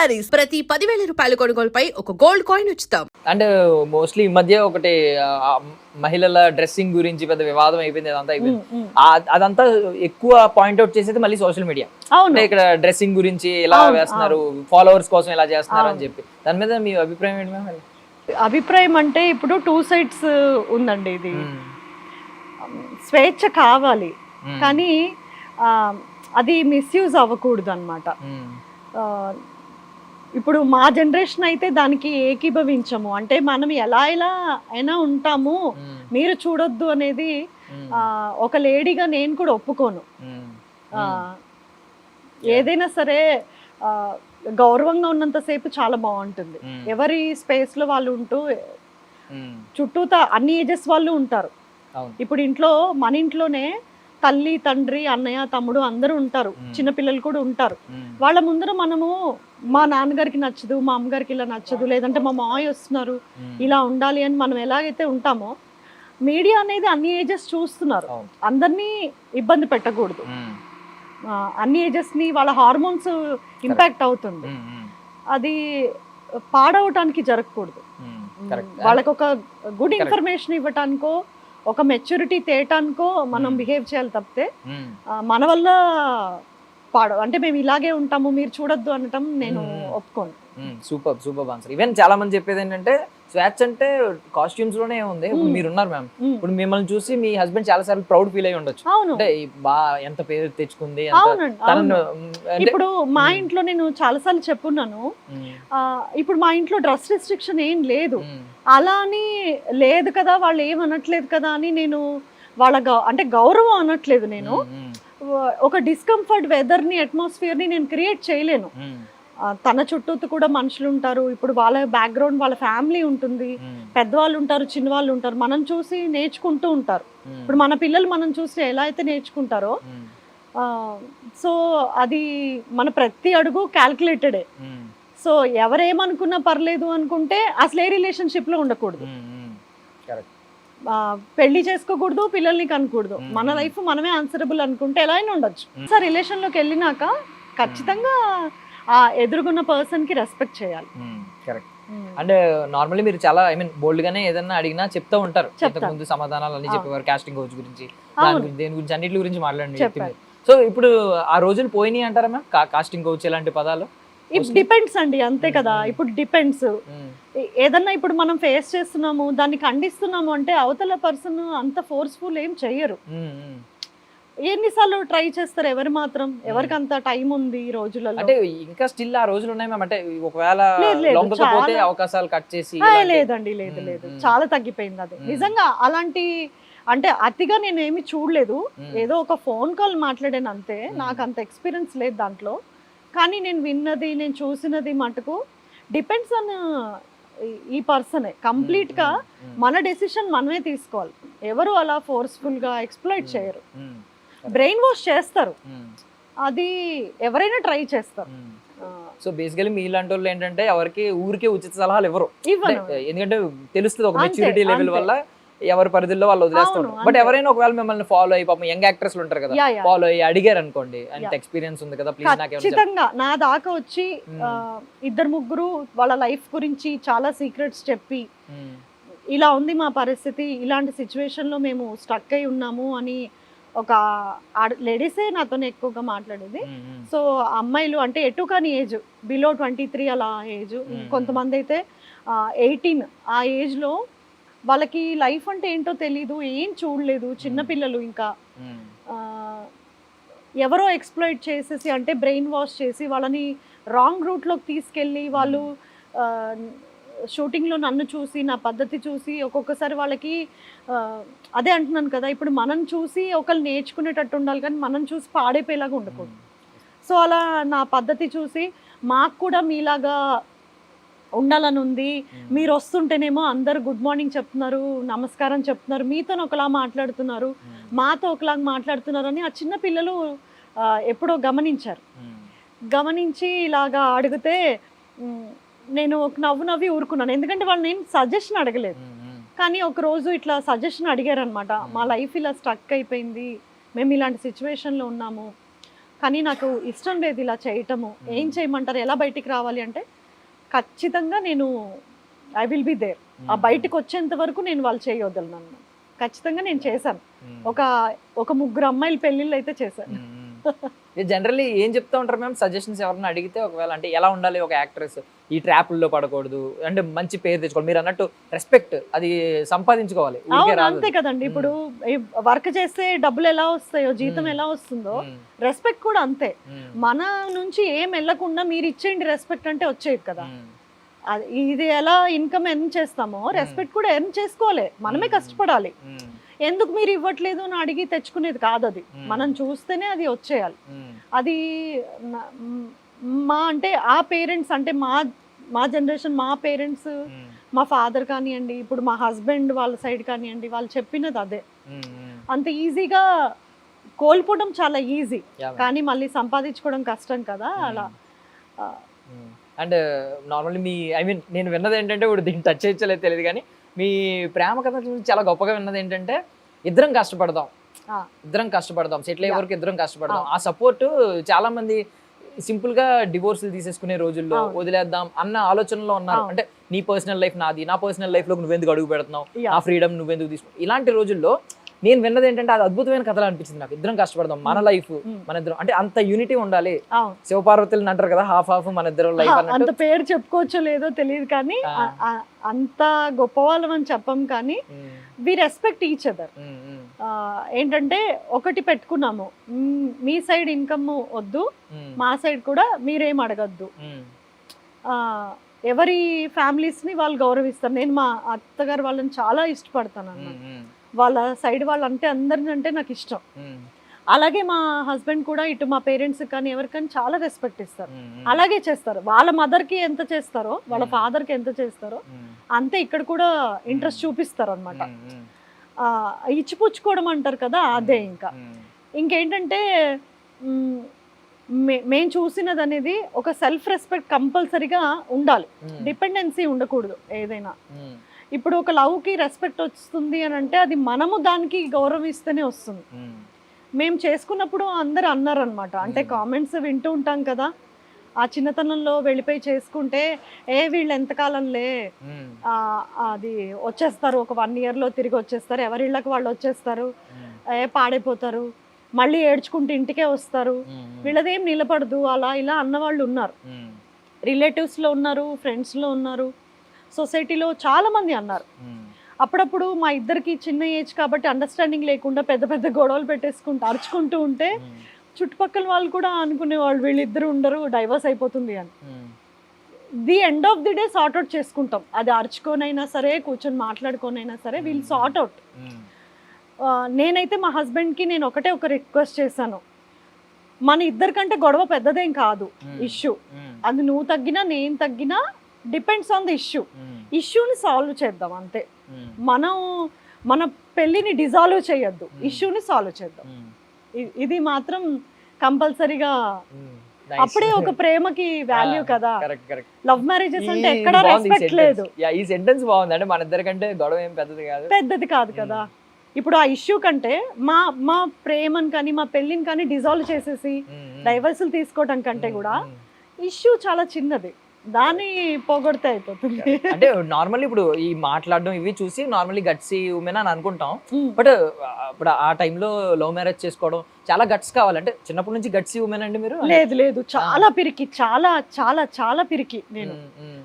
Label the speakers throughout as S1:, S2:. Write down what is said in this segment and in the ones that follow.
S1: శారీస్. ప్రతి పదివేల రూపాయల కొనుగోలుపై ఒక గోల్డ్ కాయిన్ ఉచితం.
S2: అండ్ మోస్ట్లీ ఈ మధ్య ఒకటి ఆ, మహిళల డ్రెస్సింగ్ గురించి పెద్ద వివాదం అయిపోయింది అదంతా అయిపోయింది. ఆ- అదంతా ఎక్కువ పాయింట్అవుట్ చేసేది మళ్ళీ సోషల్ మీడియా.
S3: అవును.
S2: అంటే ఇక్కడ డ్రెస్సింగ్ గురించి ఇలా
S3: అవును,
S2: వేస్తున్నారు ఫాలోవర్స్ కోసం ఇలా చేస్తున్నారు అని. చెప్పి. దాని మీద మీ అభిప్రాయం ఏంటి మ్యామ్
S3: అభిప్రాయం అంటే ఇప్పుడు టూ సైడ్స్ ఉందండి ఇది. స్వేచ్ఛ కావాలి. కానీ ఆ, అది మిస్యూజ్ అవ్వకూడదు అనమాట. ఇప్పుడు మా జనరేషన్ అయితే దానికి ఏకీభవించము. అంటే మనం ఎలా ఎలా అయినా ఉంటాము. మీరు చూడొద్దు అనేది ఒక లేడీగా నేను కూడా ఒప్పుకోను. ఏదైనా సరే గౌరవంగా ఉన్నంతసేపు చాలా బాగుంటుంది. ఎవరి space లో వాళ్ళు ఉంటూ. చుట్టూతా అన్ని ఏజెస్ వాళ్ళు ఉంటారు. ఇప్పుడు ఇంట్లో మన ఇంట్లోనే తల్లి తండ్రి అన్నయ్య తమ్ముడు అందరూ ఉంటారు. చిన్నపిల్లలు కూడా ఉంటారు. వాళ్ళ ముందర మనము మా నాన్నగారికి నచ్చదు మా అమ్మగారికి ఇలా నచ్చదు లేదంటే మా మావయ్య వస్తున్నారు. ఇలా ఉండాలి అని మనం ఎలాగైతే ఉంటామో మీడియా అనేది అన్ని ఏజెస్ చూస్తున్నారు. అందరినీ ఇబ్బంది పెట్టకూడదు అన్ని ఏజెస్ని వాళ్ళ హార్మోన్స్ ఇంపాక్ట్ అవుతుంది. అది పాడవటానికి జరగకూడదు
S2: మ్మ్. కరెక్ట్
S3: వాళ్ళకి ఒక గుడ్. ఇన్ఫర్మేషన్ ఇవ్వటానికో ఒక మెచ్యూరిటీ తేటానికో మనం. బిహేవ్ చేయాలి తప్పితే మన వల్ల పాడ. అంటే మేము ఇలాగే ఉంటాము మీరు చూడొద్దు అనటం నేను. ఒప్పుకోను.
S2: Super super answer. ఈవెన్ చాలా మంది చెప్పేది ఏంటంటే స్వాచ్ అంటే కాస్ట్యూమ్స్లోనే ఉంది. ఇప్పుడు. మీరు ఉన్నారు మ్యామ్. ఇప్పుడు మిమ్మల్ని చూసి మీ హస్బెండ్ చాలా సార్లు ప్రౌడ్ ఫీల్ అయి ఉండొచ్చు అంటే బా ఎంత పేరు తెచ్చుకుంది
S3: ఇప్పుడు మా. ఇంట్లో నేను చాలాసార్లు చెప్పున్నాను.
S2: మ్,
S3: ఆ, ఇప్పుడు మా ఇంట్లో డ్రెస్ రిస్ట్రిక్షన్ ఏం లేదు. అలా అని లేదు కదా వాళ్ళు ఏం అనట్లేదు కదా అని నేను వాళ్ళ గౌ- అంటే గౌరవం అనట్లేదు నేను. ఒక డిస్కంఫర్ట్ వెదర్ని అట్మాస్ఫియర్ని నేను క్రియేట్ చేయలేను. తన చుట్టూతో కూడా మనుషులు ఉంటారు ఇప్పుడు వాళ్ళ బ్యాక్గ్రౌండ్ వాళ్ళ ఫ్యామిలీ ఉంటుంది. పెద్దవాళ్ళు ఉంటారు చిన్నవాళ్ళు ఉంటారు మనం చూసి నేర్చుకుంటూ ఉంటారు. ఇప్పుడు మన పిల్లలు మనం చూసి ఎలా అయితే నేర్చుకుంటారో సో అది మన ప్రతి అడుగు క్యాల్కులేటెడే సో ఎవరేమనుకున్నా పర్లేదు అనుకుంటే అసలు ఏ రిలేషన్షిప్లో ఉండకూడదు. పెళ్ళి చేసుకోకూడదు పిల్లల్ని కనకూడదు. మన లైఫ్ మనమే ఆన్సరబుల్ అనుకుంటే ఎలా అయినా ఉండొచ్చు. సార్ రిలేషన్లోకి వెళ్ళినాక ఖచ్చితంగా ఆ ఎదురుగున్న పర్సన్కి రెస్పెక్ట్ చేయాలి.
S2: కరెక్ట్ అండ్ నార్మల్లీ మీరు చాలా ఐ మీన్ బోల్డ్ గానే ఏదన్నా అడిగినా చెప్తా ఉంటారు. ముందు సమాధానాలు అన్ని. చెప్పేవారు కాస్టింగ్ కోచ్ గురించి దాని గురించి దేని గురించి అన్నిటి గురించి మాట్లాడండి. సో ఇప్పుడు ఆ రోజులు పోయినాయి అంటారా మ్యామ్ కాస్టింగ్ కోచ్ ఇలాంటి పదాలు?
S3: ఇప్పుడు డిపెండ్స్ అండి అంతే కదా.
S2: మ్మ్.
S3: ఇప్పుడు డిపెండ్స్
S2: మ్,
S3: ఏదన్నా ఇప్పుడు మనం ఫేస్ చేస్తున్నాము దాన్ని ఖండిస్తున్నాము అంటే అవతల పర్సన్ అంత ఫోర్స్ఫుల్ ఏం చెయ్యరు. ఎన్నిసార్లు ట్రై చేస్తారు ఎవరు మాత్రం? ఎవరికి అంత టైం ఉంది ఈ రోజులలో?
S2: అంటే ఇంకా స్టిల్ ఆ రోజులు ఉన్నాయి మ్యామ్. అంటే ఒకవేళ అవకాశాలు కట్ చేసి
S3: లేదండి లేదు లేదు. చాలా తగ్గిపోయింది అది. నిజంగా అలాంటి అంటే అతిగా నేను ఏమి చూడలేదు. ఏదో ఒక ఫోన్ కాల్ మాట్లాడాను అంతే. నాకు అంత ఎక్స్పీరియన్స్ లేదు దాంట్లో. కానీ నేను విన్నది నేను చూసినది మటుకు డిపెండ్స్ ఆన్ ఈ పర్సనే కంప్లీట్గా
S2: మ్,
S3: మన డెసిషన్ మనమే తీసుకోవాలి. ఎవరు అలా ఫోర్స్ఫుల్గా ఎక్స్ప్లోయిట్. చేయరు. బ్రెయిన్ వాష్ చేస్తారు.
S2: మ్,
S3: అది ఎవరైనా ట్రై చేస్తారు.
S2: సో బేసికలీ మీ ఇలాంటి వాళ్ళు ఏంటంటే ఎవరికి ఊరికే ఉచిత సలహాలు ఇవ్వరు ఎందుకంటే తెలుస్తుంది ఒక మెచ్యూరిటీ లెవెల్. వల్ల ఎవరి పరిధిలో వాళ్ళు వదిలేస్తారు. బట్. ఎవరైనా ఒకవేళ మిమ్మల్ని ఫాలో అయ్యి పాపం యంగ్ యాక్టర్స్ ఉంటారు కదా. ఫాలో అయ్యి అడిగారు అనుకోండి అంత. ఎక్స్పీరియన్స్ ఉంది కదా ప్లీజ్ నాకు
S3: ఖచ్చితంగా. నా దాకా వచ్చి. ఆ, ఇద్దరు ముగ్గురు వాళ్ళ లైఫ్ గురించి చాలా సీక్రెట్స్ చెప్పి ఇలా ఉంది మా పరిస్థితి ఇలాంటి సిచ్యువేషన్లో మేము స్టక్ అయి ఉన్నాము అని ఒక లేడీసే నాతో ఎక్కువగా మాట్లాడేది. సో అమ్మాయిలు అంటే ఎటు కాని ఏజ్ బిలో ట్వంటీ త్రీ అలా ఏజ్. కొంతమంది అయితే ఎయిటీన్ ఆ ఏజ్లో వాళ్ళకి లైఫ్ అంటే ఏంటో తెలీదు ఏం చూడలేదు చిన్నపిల్లలు ఇంకా. ఎవరో ఎక్స్ప్లోయిట్ చేసేసి అంటే బ్రెయిన్ వాష్ చేసి వాళ్ళని రాంగ్ రూట్లోకి తీసుకెళ్ళి వాళ్ళు షూటింగ్లో నన్ను చూసి నా పద్ధతి చూసి ఒక్కొక్కసారి వాళ్ళకి అదే అంటున్నాను కదా ఇప్పుడు మనం చూసి ఒకళ్ళు నేర్చుకునేటట్టు ఉండాలి కానీ మనం చూసి పాడైపోయేలాగా ఉండకూడదు. సో అలా నా పద్ధతి చూసి మాకు కూడా మీలాగా ఉండాలని ఉంది. మీరు వస్తుంటేనేమో అందరు గుడ్ మార్నింగ్ చెప్తున్నారు నమస్కారం చెప్తున్నారు మీతో ఒకలా మాట్లాడుతున్నారు మాతో ఒకలాగా మాట్లాడుతున్నారు అని ఆ చిన్న పిల్లలు ఎప్పుడో గమనించారు. గమనించి ఇలాగా అడిగితే నేను ఒక నవ్వు నవ్వి ఊరుకున్నాను. ఎందుకంటే వాళ్ళు నేను సజెషన్ అడగలేదు. కానీ ఒక రోజు ఇట్లా సజెషన్ అడిగారు అనమాట మా లైఫ్ ఇలా స్టక్ అయిపోయింది. మేము ఇలాంటి సిచ్యువేషన్లో ఉన్నాము. కానీ నాకు ఇష్టం లేదు ఇలా చేయటము. ఏం చేయమంటారు? ఎలా బయటికి రావాలి? అంటే ఖచ్చితంగా నేను ఐ విల్ బి దేర్ ఆ బయటకు వచ్చేంత వరకు నేను వాళ్ళు చేయొద్దలు నన్ను ఖచ్చితంగా నేను చేశాను. ఒక ఒక ముగ్గురు అమ్మాయిల పెళ్ళిళ్ళు అయితే చేశాను
S2: జనరల్లీ ఏం చెప్తా ఉంటారు మ్యామ్ సజెషన్స్ ఎవరైనా అడిగితే ఒకవేళ అంటే ఎలా ఉండాలి ఒక యాక్ట్రెస్ ఈ ట్రాపుల్లో పడకూడదు. అంటే మంచి పేరు తెచ్చుకోవాలి. మీరు అన్నట్టు రెస్పెక్ట్ అది సంపాదించుకోవాలి.
S3: అంతే కదండి. ఇప్పుడు వర్క్ చేస్తే డబ్బులు ఎలా వస్తాయో జీతం
S2: మ్మ్.
S3: ఎలా వస్తుందో రెస్పెక్ట్ కూడా అంతే. మన నుంచి ఏం వెళ్ళకుండా మీరు ఇచ్చేయండి రెస్పెక్ట్ అంటే వచ్చేది కదా. ఇది ఎలా ఇన్కమ్ ఎర్న్ చేస్తామో రెస్పెక్ట్ కూడా ఎర్న్ చేసుకోవాలి. మనమే
S2: మ్మ్.
S3: కష్టపడాలి. ఎందుకు మీరు ఇవ్వట్లేదు అని అడిగి తెచ్చుకునేది కాదు అది. మనం చూస్తేనే అది వచ్చేయాలి. అది మ్, అంటే ఆ పేరెంట్స్ అంటే మా మా జనరేషన్ మా పేరెంట్స్ మా ఫాదర్ కానివ్వండి ఇప్పుడు మా హస్బెండ్ వాళ్ళ సైడ్ కానివ్వండి వాళ్ళు చెప్పినది అదే. అంత ఈజీగా కోల్పోవడం చాలా ఈజీ. కానీ మళ్ళీ సంపాదించుకోవడం కష్టం కదా అలా.
S2: అండ్ నార్మల్లీ మీ ఐ మీన్ నేను విన్నది ఏంటంటే ఇప్పుడు దీన్ని టచ్ చేయలేదు తెలియదు కానీ మీ ప్రేమ కథ చాలా గొప్పగా విన్నది ఏంటంటే ఇద్దరం కష్టపడదాం
S3: ఆ.
S2: ఇద్దరం కష్టపడదాం సెటిల్ అయ్యే. వరకు ఇద్దరం కష్టపడదాం ఆ సపోర్ట్ చాలా మంది సింపుల్గా డివోర్స్ తీసేసుకునే రోజుల్లో. వదిలేద్దాం అన్న ఆలోచనలో ఉన్నారు. అంటే నీ పర్సనల్ లైఫ్ నాది నా పర్సనల్ లైఫ్లో నువ్వెందుకు అడుగు పెడుతున్నావు. నా ఫ్రీడమ్ నువ్వెందుకు తీసుకు ఇలాంటి రోజుల్లో నేను విన్నది ఏంటంటే అది అద్భుతమైన కథలు అనిపించింది నాకు. ఇద్దరం కష్టపడదాం. మన లైఫ్. మన ఇద్దరం. అంటే అంత యూనిటీ ఉండాలి. శివపార్వతులు అంటారు కదా హాఫ్ హాఫ్ మన ఇద్దరు లైఫ్
S3: అంత పేరు చెప్పుకోవచ్చో లేదో తెలియదు కానీ అంత గొప్ప వాళ్ళమని చెప్పం కానీ వి రెస్పెక్ట్ ఈచ్ అదర్ ఏంటంటే ఒకటి పెట్టుకున్నాము. మ్, సైడ్ ఇన్కమ్ వద్దు మా సైడ్ కూడా మీరేం అడగద్దు. ఎవరి ఫ్యామిలీస్ని వాళ్ళు గౌరవిస్తారు. నేను మా అత్తగారు వాళ్ళని చాలా ఇష్టపడతాను అన్నమాట. వాళ్ళ సైడ్ వాళ్ళంటే అందరిని అంటే నాకు ఇష్టం. అలాగే మా హస్బెండ్ కూడా ఇటు మా పేరెంట్స్ కానీ ఎవరికైనా చాలా రెస్పెక్ట్ ఇస్తారు. అలాగే చేస్తారు. వాళ్ళ మదర్కి ఎంత చేస్తారో వాళ్ళ. ఫాదర్కి ఎంత చేస్తారో అంతే ఇక్కడ కూడా ఇంట్రెస్ట్ చూపిస్తారు అనమాట ఇచ్చిపుచ్చుకోవడం అంటారు కదా అదే ఇంకా. ఇంకేంటంటే మ్, మే- మేం చూసినది అనేది ఒక సెల్ఫ్ రెస్పెక్ట్ కంపల్సరీగా ఉండాలి. డిపెండెన్సీ ఉండకూడదు ఏదైనా. ఇప్పుడు ఒక లవ్కి రెస్పెక్ట్ వస్తుంది అని అంటే అది మనము దానికి గౌరవిస్తేనే వస్తుంది. మేము. చేసుకున్నప్పుడు అందరు అన్నారనమాట అంటే
S2: Hmm.
S3: కామెంట్స్ వింటూ ఉంటాం కదా. ఆ చిన్నతనంలో వెళ్ళిపోయి చేసుకుంటే ఏ వీళ్ళు ఎంతకాలంలే అది వచ్చేస్తారు ఒక వన్ ఇయర్లో తిరిగి వచ్చేస్తారు ఎవరిళ్ళకి వాళ్ళు వచ్చేస్తారు ఏ పాడైపోతారు మళ్ళీ ఏడ్చుకుంటూ ఇంటికే వస్తారు. వీళ్ళదేం నిలబడదు అలా ఇలా అన్నవాళ్ళు ఉన్నారు. రిలేటివ్స్లో ఉన్నారు ఫ్రెండ్స్లో ఉన్నారు. సొసైటీలో చాలామంది అన్నారు. అప్పుడప్పుడు మా ఇద్దరికి చిన్న ఏజ్ కాబట్టి అండర్స్టాండింగ్ లేకుండా పెద్ద పెద్ద గొడవలు పెట్టేసుకుంటూ అరుచుకుంటూ ఉంటే చుట్టుపక్కల వాళ్ళు కూడా అనుకునేవాళ్ళు వీళ్ళిద్దరు ఉండరు డైవర్స్ అయిపోతుంది అని. The end of the day sort out చేసుకుంటాం. అది అరుచుకోనైనా సరే కూర్చొని మాట్లాడుకోనైనా సరే వీళ్ళు సార్ట్ అవుట్ నేనైతే మా హస్బెండ్కి నేను ఒకటే ఒక రిక్వెస్ట్ చేశాను. మన ఇద్దరికంటే గొడవ పెద్దదేం కాదు. ఇష్యూ అది నువ్వు తగ్గినా నేను తగ్గినా డిపెండ్స్ ఆన్ ది ఇష్యూ ఇష్యూని సాల్వ్ చేద్దాం అంతే.
S2: ఉమ్,
S3: మనం మన పెళ్ళిని డిజాల్వ్ చేయొద్దు.
S2: Hmm.
S3: ఇష్యూని సాల్వ్ చేద్దాం. ఇ- ఇది మాత్రం కంపల్సరీగా. అప్పుడే ఒక ప్రేమకి వాల్యూ
S2: ఆ,
S3: కదా. లవ్ మ్యారేజెస్ అంటే ఎక్కడ రెస్పెక్ట్. లేదు.
S2: ఈ సెంటెన్స్ బాగుంది. అంటే మన ఇద్దరికంటే గొడవ ఏం పెద్దది కాదు.
S3: పెద్దది కాదు కదా. ఇప్పుడు ఆ ఇష్యూ కంటే మా మా ప్రేమని కానీ మా పెళ్ళిని కానీ డిజాల్వ్ చేసేసి డైవర్సులు తీసుకోవడం కంటే కూడా. ఇష్యూ చాలా చిన్నది. దాన్ని పోగొడితే అయిపోతుంది.
S2: అంటే నార్మల్లీ ఇప్పుడు ఈ మాట్లాడడం ఇవి చూసి నార్మల్లీ గట్సీ ఉమెన్ అని అనుకుంటాం. బట్ ఇప్పుడు ఆ టైంలో లవ్ మ్యారేజ్ చేసుకోవడం చాలా గట్స్ కావాలి అంటే చిన్నప్పటి నుంచి గట్సీ ఉమెన్ అండి మీరు?
S3: లేదు లేదు. చాలా పిరికి చాలా చాలా చాలా పిరికి నేను.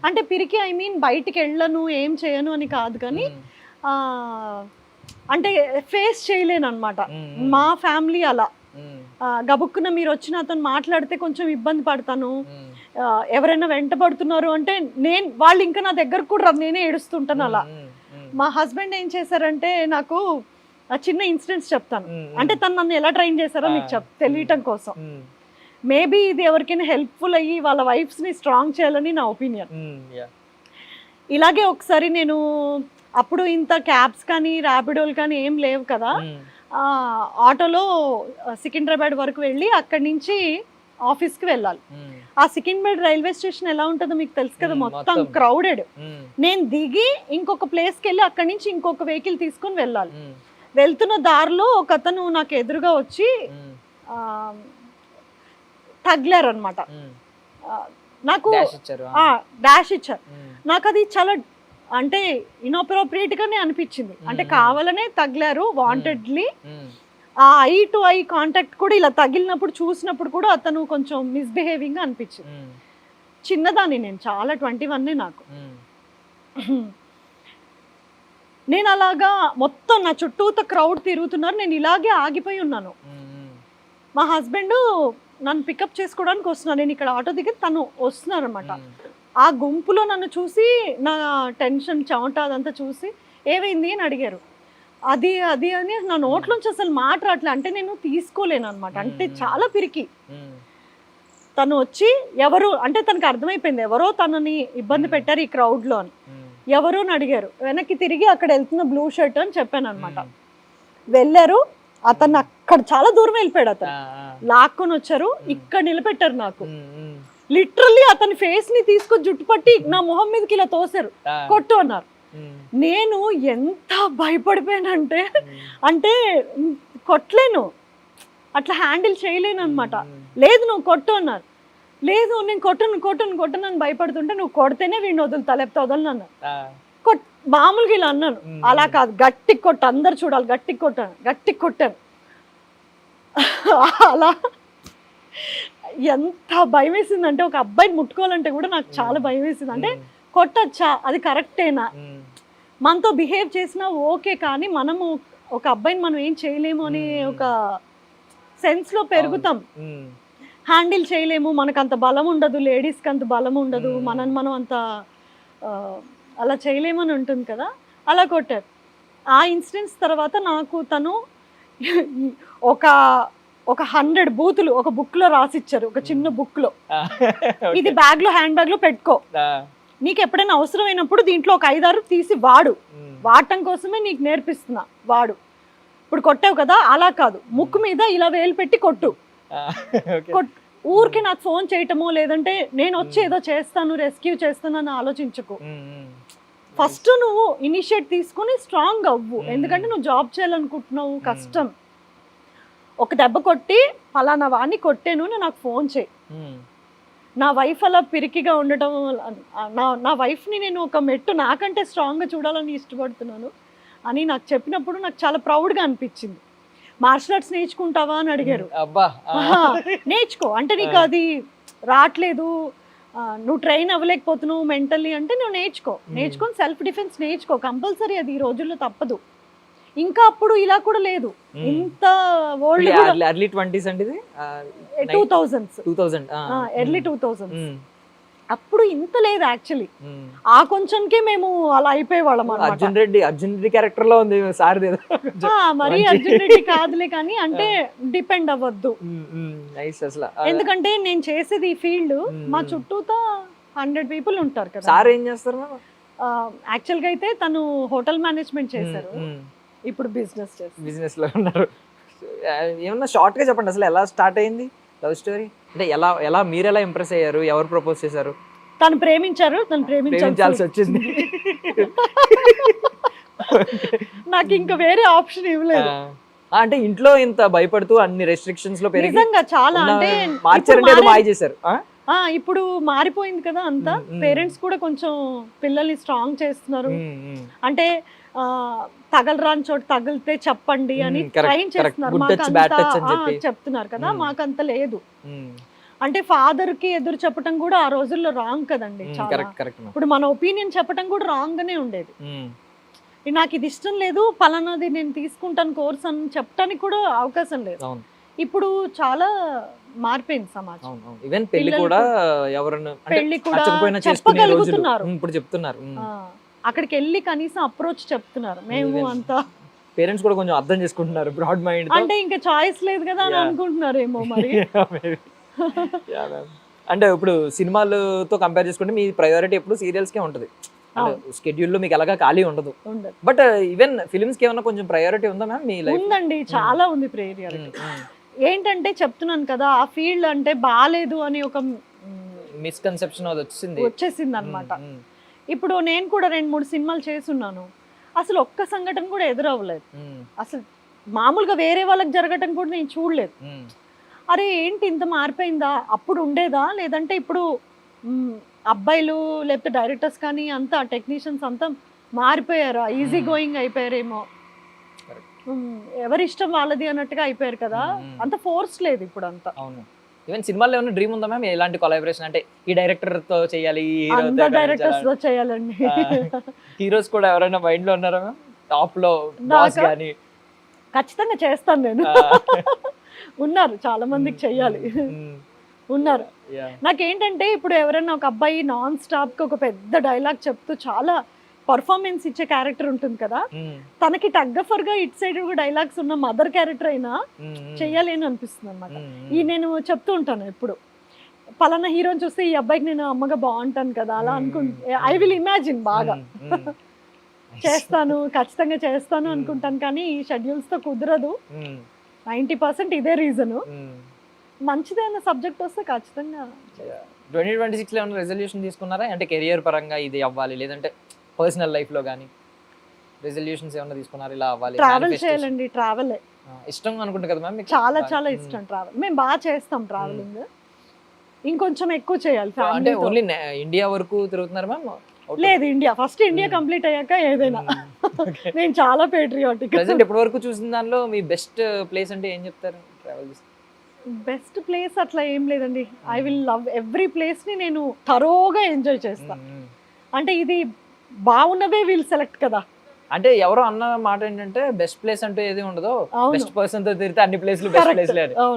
S3: అంటే పిరికి ఐ మీన్ బయటికి వెళ్ళను ఏం చేయను అని కాదు కానీ అంటే ఫేస్ చేయలేను అనమాట మా ఫ్యామిలీ అలా. గబుక్కున మీరు వచ్చి నాతో మాట్లాడితే కొంచెం ఇబ్బంది పడతాను. ఎవరైనా వెంటబడుతున్నారు అంటే నేను వాళ్ళు ఇంకా నా దగ్గర కూడా నేనే ఏడుస్తుంటాను అలా. మా హస్బెండ్ ఏం చేశారంటే నాకు ఆ చిన్న ఇన్సిడెంట్స్ చెప్తాను. అంటే తను నన్ను ఎలా ట్రైన్ చేశారో మీకు చెప్ తెలియటం కోసం. మేబీ ఇది ఎవరికైనా హెల్ప్ఫుల్ అయ్యి వాళ్ళ wives ని స్ట్రాంగ్ చేయాలని నా ఒపీనియన్. ఇలాగే ఒకసారి నేను అప్పుడు ఇంత క్యాబ్స్ కానీ ర్యాపిడోలు కానీ ఏం లేవు కదా. ఆటోలో సికింద్రాబాద్ వరకు వెళ్ళి అక్కడి నుంచి ఆఫీస్కి వెళ్ళాలి. ఆ సికింద్రాబాద్ రైల్వే స్టేషన్ ఎలా ఉంటుందో మీకు తెలుసు కదా మొత్తం. క్రౌడెడ్. నేను దిగి ఇంకొక ప్లేస్కి వెళ్ళి అక్కడి నుంచి ఇంకొక వెహికల్ తీసుకొని వెళ్ళాలి. వెళ్తున్న దారిలో ఒక అతను నాకు ఎదురుగా వచ్చి తగిలారు అనమాట నాకు
S2: డాష్ ఇచ్చారు
S3: నాకు అది చాలా అంటే inappropriate గానే అనిపించింది. అంటే. కావాలనే తగిలారు వాంటెడ్లీ ఆ ఐ టు ఐ కాంటాక్ట్ కూడా ఇలా తగిలినప్పుడు చూసినప్పుడు కూడా అతను కొంచెం మిస్బిహేవింగ్ అనిపించింది. చిన్నదాన్ని నేను చాలా ట్వంటీ వన్ నాకు. నేను అలాగా మొత్తం నా చుట్టూత క్రౌడ్ తిరుగుతున్నారు నేను ఇలాగే ఆగిపోయి ఉన్నాను. మా హస్బెండ్ నన్ను పికప్ చేసుకోవడానికి వస్తున్నాను నేను ఇక్కడ ఆటో దిగి తను వస్తున్నారు అనమాట
S2: ఉమ్,
S3: ఆ గుంపులో నన్ను చూసి నా టెన్షన్ చెమట అదంతా చూసి ఏమైంది అని అడిగారు. అది అది అని నా నోట్లోంచి అసలు మాట రావట్లే. అంటే నేను తీసుకోలేను అనమాట అంటే. చాలా పిరికి. తను వచ్చి ఎవరు అంటే తనకు అర్థమైపోయింది ఎవరో తనని ఇబ్బంది. పెట్టారు ఈ క్రౌడ్లో అని. ఎవరు అని అడిగారు. వెనక్కి తిరిగి అక్కడ వెళ్తున్న బ్లూ షర్ట్ అని చెప్పాను అనమాట వెళ్ళారు. అతను అక్కడ చాలా దూరం వెళ్ళిపోయాడు అతను. లాక్కొని వచ్చారు. ఇక్కడ నిలబెట్టారు నాకు. లిటరల్లీ అతని ఫేస్ని తీసుకొని జుట్టు పట్టి నా మొహం మీదకి ఇలా తోసారు. కొట్టు అన్నారు. నేను ఎంత భయపడిపోయానంటే అంటే కొట్టలేను. అట్లా హ్యాండిల్ చేయలేను అనమాట లేదు నువ్వు కొట్టు అన్నారు. లేదు నేను కొట్టను కొట్టను కొట్టను అని భయపడుతుంటే నువ్వు కొడితేనే వీడిని వదులుతా లేకపోతే వదలను అన్నారు. కొట్ మామూలుగా ఇలా అన్నాను. అలా కాదు గట్టికి కొట్టు అందరు చూడాలి గట్టికి కొట్టాను గట్టికి కొట్టాను. అలా ఎంత భయం వేసింది ఒక అబ్బాయిని ముట్టుకోవాలంటే కూడా నాకు చాలా భయం వేసింది అంటే కొట్టచ్చా? అది కరెక్టేనా? మనతో బిహేవ్ చేసినా ఓకే కానీ మనము ఒక అబ్బాయిని మనం ఏం చేయలేము అనే. ఒక సెన్స్లో పెరుగుతాం. హ్యాండిల్ చేయలేము. మనకు అంత బలం ఉండదు. లేడీస్కి అంత బలం ఉండదు. మనం మనం అంత అలా చేయలేమని ఉంటుంది కదా? అలా కొట్టారు. ఆ ఇన్సిడెంట్స్ తర్వాత నాకు తను ఒక ఒక హండ్రెడ్ బూతులు ఒక బుక్లో రాసిచ్చారు ఒక చిన్న బుక్లో.
S2: ఆ,
S3: ఇది బ్యాగ్లో హ్యాండ్ బ్యాగ్లో పెట్టుకో నీకు ఎప్పుడైనా అవసరమైనప్పుడు దీంట్లో ఒక ఐదారు తీసి వాడు.
S2: ఉమ్,
S3: వాడటం కోసమే నీకు నేర్పిస్తున్నా వాడు. ఇప్పుడు కొట్టావు కదా అలా కాదు. ముక్కు మీద ఇలా వేలు పెట్టి కొట్టు. ఊరికి నాకు ఫోన్ చేయటమో లేదంటే నేను వచ్చి. ఏదో చేస్తాను రెస్క్యూ చేస్తాను అని ఆలోచించకు. ఫస్ట్ నువ్వు ఇనిషియేట్ తీసుకుని స్ట్రాంగ్ అవ్వు. ఎందుకంటే నువ్వు జాబ్ చేయాలనుకుంటున్నావు కష్టం. ఒక దెబ్బ కొట్టి ఫలానా వాడిని కొట్టాను నాకు ఫోన్ చేయి. నా వైఫ్ అలా పిరికిగా ఉండటం నా నా వైఫ్ని నేను ఒక మెట్టు నాకంటే స్ట్రాంగ్గా చూడాలని ఇష్టపడుతున్నాను అని నాకు చెప్పినప్పుడు నాకు చాలా ప్రౌడ్గా అనిపించింది. మార్షల్ ఆర్ట్స్ నేర్చుకుంటావా అని అడిగారు. నేర్చుకో. అంటే నీకు అది రావట్లేదు నువ్వు ట్రైన్ అవ్వలేకపోతున్నావు మెంటల్లీ అంటే నువ్వు నేర్చుకో. నేర్చుకొని సెల్ఫ్ డిఫెన్స్ నేర్చుకో. కంపల్సరీ అది ఈ రోజుల్లో తప్పదు. ఇంకా అప్పుడు ఇలా కూడా లేదు. ఇంత ఓల్డ్
S2: ఎర్లీ ట్వంటీస్ అంటే ఇది?
S3: Two thousands
S2: two thousand
S3: early two thousands అప్పుడు ఇంత లేదు యాక్చువల్లీ ఆ కొంచెంకే మేము అలా అయిపోయేవాళ్ళం
S2: అర్జున్ రెడ్డి అర్జున్ రెడ్డి క్యారెక్టర్లో ఉంది సార్
S3: మరీ అర్జున్ రెడ్డి కాదులే కానీ అంటే డిపెండ్ అవ్వద్దు. ఎందుకంటే నేను చేసేది ఈ ఫీల్డ్. మా చుట్టూతా హండ్రెడ్ పీపుల్ ఉంటారు కదా.
S2: సార్ ఏం చేస్తారు?
S3: యాక్చువల్గా అయితే తను హోటల్ మేనేజ్మెంట్ చేశారు. ఇప్పుడు బిజినెస్
S2: బిజినెస్లో ఉన్నారు. ఏమన్నా షార్ట్గా చెప్పండి అసలు ఎలా స్టార్ట్ అయింది లవ్ స్టోరీ అంటే ఎలా ఎలా మీరు ఎలా ఇంప్రెస్ అయ్యారు? ఎవరు ప్రపోజ్ చేశారు?
S3: తను ప్రేమించారు తను ప్రేమించాల్సి
S2: వచ్చింది.
S3: నాకు ఇంకా వేరే ఆప్షన్ ఇవ్వలేదు.
S2: అంటే ఇంట్లో ఇంత భయపడుతూ అన్ని రెస్ట్రిక్షన్స్లో పెరిగి
S3: నిజంగా చాలా అంటే
S2: మార్చారంటే మాయ చేశారు.
S3: ఇప్పుడు మారిపోయింది కదా అంతా. పేరెంట్స్ కూడా కొంచెం పిల్లల్ని స్ట్రాంగ్ చేస్తున్నారు. అంటే తగలరాని చోట తగిలితే చెప్పండి అని ట్రైన్. చేస్తున్నారు. చెప్తున్నారు కదా. మాకంత లేదు. అంటే ఫాదర్కి ఎదురు చెప్పటం కూడా ఆ రోజుల్లో రాంగ్ కదండి. ఇప్పుడు మన ఒపీనియన్ చెప్పటం కూడా రాంగ్ గానే ఉండేది నాకు ఇది ఇష్టం లేదు పలానాది నేను తీసుకుంటాను కోర్స్ అని చెప్పడానికి కూడా అవకాశం లేదు ఇప్పుడు చాలా మారిపోయింది సమాజం.
S2: ఈవెన్
S3: పెళ్ళి
S2: కూడా ఎవరన్నా అంటే
S3: పెళ్ళి కూడా చెప్పగలుగుతున్నారు.
S2: ఇప్పుడు చెప్తున్నారు.
S3: అక్కడికి వెళ్ళి కనీసం అప్రోచ్ చెప్తున్నారు. మేము అంతా.
S2: పేరెంట్స్ కూడా కొంచెం అర్థం చేసుకుంటున్నారు బ్రాడ్ మైండ్
S3: అంటే ఇంకా చాయిస్ లేదు కదా అని
S2: Yeah.
S3: అనుకుంటున్నారేమో మరి.
S2: అంటే ఇప్పుడు సినిమాలతో కంపేర్ చేసుకుంటే మీ ప్రయారిటీ ఎప్పుడు సీరియల్స్ కే ఉంటుంది. షెడ్యూల్లో మీకు ఎలాగా ఖాళీ ఉండదు. బట్ ఈవెన్ ఫిల్మ్స్కి ఏమన్నా కొంచెం ప్రయారిటీ ఉందా మ్యామ్ మీ లైఫ్
S3: ఉందండి చాలా ఉంది ప్రేరియర్ ఏంటంటే చెప్తున్నాను కదా ఆ ఫీల్డ్ అంటే బాగాలేదు అని ఒక
S2: మిస్కన్సెప్షన్ అది వచ్చింది.
S3: వచ్చేసింది అనమాట ఇప్పుడు నేను కూడా రెండు మూడు సినిమాలు చేసున్నాను అసలు ఒక్క సంఘటన కూడా ఎదురవ్వలేదు. అసలు మామూలుగా వేరే వాళ్ళకి జరగటం కూడా నేను చూడలేదు. అరే ఏంటి ఇంత మారిపోయిందా అప్పుడు ఉండేదా? లేదంటే ఇప్పుడు అబ్బాయిలు లేకపోతే డైరెక్టర్స్ కానీ అంతా టెక్నీషియన్స్ అంతా మారిపోయారా? ఈజీ. గోయింగ్ అయిపోయారేమో. ఎవరి ఇష్టం వాళ్ళది అన్నట్టుగా అయిపోయారు కదా. అంత ఫోర్స్ లేదు ఇప్పుడు అంతా
S2: అవును. ఈవెన్ సినిమాలో ఏమైనా డ్రీమ్ ఉందా మ్యామ్ ఎలాంటి కొలాబరేషన్ అంటే ఈ డైరెక్టర్తో చేయాలి
S3: డైరెక్టర్స్తో చేయాలండి.
S2: హీరోస్ కూడా ఎవరైనా మైండ్లో ఉన్నారా మ్యామ్ టాప్లో బాస్? కానీ
S3: ఖచ్చితంగా చేస్తాను నేను. ఉన్నారు చాలా మందికి చెయ్యాలి. ఉన్నారు. నాకేంటంటే ఇప్పుడు ఎవరైనా ఒక అబ్బాయి నాన్ స్టాప్కి ఒక పెద్ద డైలాగ్ చెప్తూ చాలా పర్ఫార్మెన్స్ ఇచ్చే క్యారెక్టర్ ఉంటుంది కదా
S2: మ్మ్.
S3: తనకి టగ్గఫర్గా ఇట్ సైడ్ డైలాగ్స్ ఉన్న మదర్ క్యారెక్టర్ అయినా
S2: మ్మ్.
S3: చెయ్యాలి అని అనిపిస్తుంది అనమాట. ఈ నేను చెప్తూ ఉంటాను ఎప్పుడు పలానా హీరోని చూస్తే ఈ అబ్బాయికి నేను అమ్మగా బాగుంటాను కదా అలా అనుకుంటే ఐ విల్ ఇమాజిన్ బాగా. చేస్తాను ఖచ్చితంగా చేస్తాను అనుకుంటాను కానీ ఈ షెడ్యూల్స్తో కుదరదు. నైంటీ పర్సెంట్ ఇదే రీజన్. మంచిదైన సబ్జెక్ట్ వస్తే ఖచ్చితంగా
S2: ట్వంటీ ట్వంటీ సిక్స్లో ఏమైనా రెజల్యూషన్ తీసుకున్నారా అంటే కెరియర్ పరంగా ఇది అవ్వాలి లేదంటే పర్సనల్ లైఫ్లో కానీ రెజల్యూషన్స్ ఏమైనా తీసుకున్నారా? ఇలా అవ్వాలి
S3: ట్రావెల్. చేయాలండి ట్రావెల్.
S2: ఇష్టం అనుకుంటా కదా మ్యామ్
S3: చాలా చాలా ఇష్టం ట్రావెల్. మేము బాగా చేస్తాం ట్రావెలింగ్. ఇంకొంచెం ఎక్కువ చేయాలి
S2: అంటే. ఓన్లీ ఇండియా వరకు తిరుగుతున్నారు మ్యామ్?
S3: లేదు ఇండియా. First India. కంప్లీట్ అయ్యాక ఏదైనా. నేను చాలా పేట్రియాటిక్
S2: ప్రెసెంట్ ఇప్పటి వరకు చూసిన దానిలో మీ బెస్ట్ ప్లేస్ అంటే ఏం చెప్తారు ట్రావెల్
S3: బెస్ట్ ప్లేస్ అట్లా ఏం లేదండి. ఐ విల్ లవ్ ఎవ్రీ ప్లేస్ని నేను తరోగా ఎంజాయ్ చేస్తా. అంటే ఇది బాగున్నవే వీల్ సెలెక్ట్ కదా.
S2: అంటే ఎవరో అన్న మాట ఏంటంటే బెస్ట్ ప్లేస్ అంటూ ఏది ఉండదు. బెస్ట్ పర్సన్తో తిరిగితే అన్ని ప్లేస్లు బెస్ట్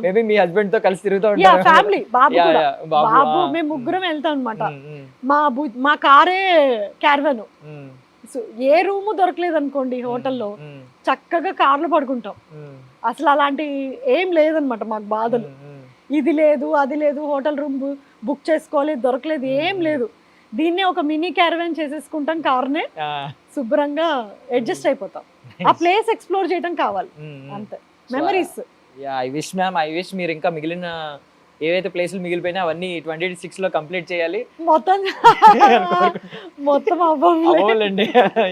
S2: మేబీ మీ హస్బెండ్తో కలిసి తిరుగుతూ ఉంటారు.
S3: ఫ్యామిలీ బాబు
S2: బాబు.
S3: మేము ముగ్గురం వెళ్తాం అనమాట మా మా కారే క్యార్వెన్. ఏ రూము దొరకలేదు అనుకోండి హోటల్లో చక్కగా కార్లో పడుకుంటాం. అసలు అలాంటి ఏం లేదనమాట మాకు బాధలు. ఇది లేదు అది లేదు హోటల్ రూమ్ బుక్ చేసుకోవాలి దొరకలేదు ఏం లేదు. దీన్నే ఒక మినీ క్యారవాన్ చేసేసుకుంటాం కార్నే. శుభ్రంగా అడ్జస్ట్ అయిపోతాం. ఆ ప్లేస్ ఎక్స్ప్లోర్ చేయడం కావాలి.
S2: ఉమ్, ఉమ్.
S3: అంతే. Memories
S2: I wish ma'am I wish మీరు ఇంకా మిగిలిన ఏవైతే ప్లేసులు మిగిలిపోయినా అవన్నీ ట్వంటీ సిక్స్లో కంప్లీట్ చేయాలి.
S3: మొత్తం మొత్తం అవ్వంలే.
S2: అవ్వాలండి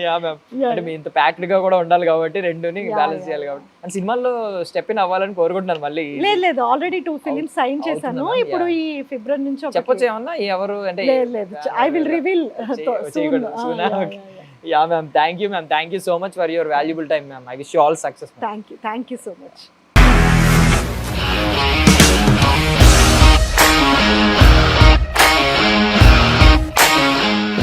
S2: యా మ్యామ్. అంటే మీ ఇంత ప్యాక్డ్గా కూడా ఉండాలి కాబట్టి రెండుని బ్యాలెన్స్ చేయాలి. కాబట్టి. అండ్ సినిమాల్లో స్టెప్ ఇన్ అవ్వాలని కోరుకుంటున్నాను మళ్ళీ.
S3: లేదు లేదు. Already two films sign? చేశాను. ఇప్పుడు ఈ ఫిబ్రవరి నుంచి
S2: చెప్పొచ్చు ఏమన్నా? ఎవరు అంటే
S3: I will reveal.
S2: Yeah ma'am thank you ma'am thank you so much for your valuable time ma'am I wish you all success
S3: thank you thank you so much